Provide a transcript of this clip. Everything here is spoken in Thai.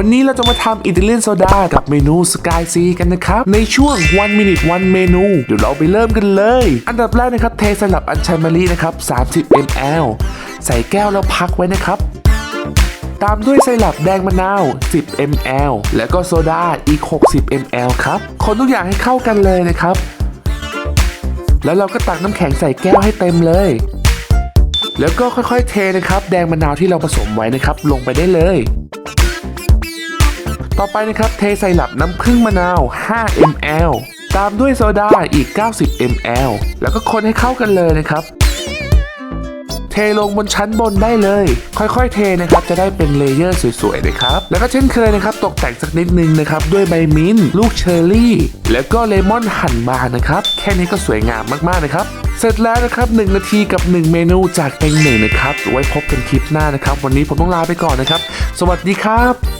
วันนี้เราจะมาทำอิตาเลียนโซดากับเมนูสกายซีกันนะครับ ในช่วง one minute one เมนู เดี๋ยวเราไปเริ่มกันเลย อันดับแรกนะครับ เทสลับอัญชันมะลินะครับ 30 ml ใส่แก้วแล้วพักไว้นะครับ ตามด้วยไซรัปแดงมะนาว 10 ml แล้วก็โซดาอีก 60 ml ครับ คนทุกอย่างให้เข้ากันเลยนะครับ แล้วเราก็ตักน้ำแข็งใส่แก้วให้เต็มเลยแล้วก็ค่อยๆ เทนะครับ แดงมะนาวที่เราผสมไว้นะครับ ลงไปได้เลย ต่อไปนะครับเทใส่หลับน้ำผึ้งมะนาว 5 ml ตามด้วยโซดาอีก 90 ml แล้วก็คนให้เข้ากันเลยนะครับ เทลงบนชั้นบนได้เลย ค่อยๆ เทนะครับจะได้เป็นเลเยอร์สวยๆนะครับ แล้วก็เช่นเคยนะครับตกแต่งสักนิดนึงนะครับด้วยใบมิ้นท์ลูกเชอร์รี่ แล้วก็เลมอนหั่นบางนะครับ แค่นี้ก็สวยงามมากๆนะครับเสร็จแล้วนะครับ 1 นาทีกับ 1 เมนูจากเต็งหนึ่งนะครับ ไว้พบกันคลิปหน้านะครับ วันนี้ผมต้องลาไปก่อนนะครับ สวัสดีครับ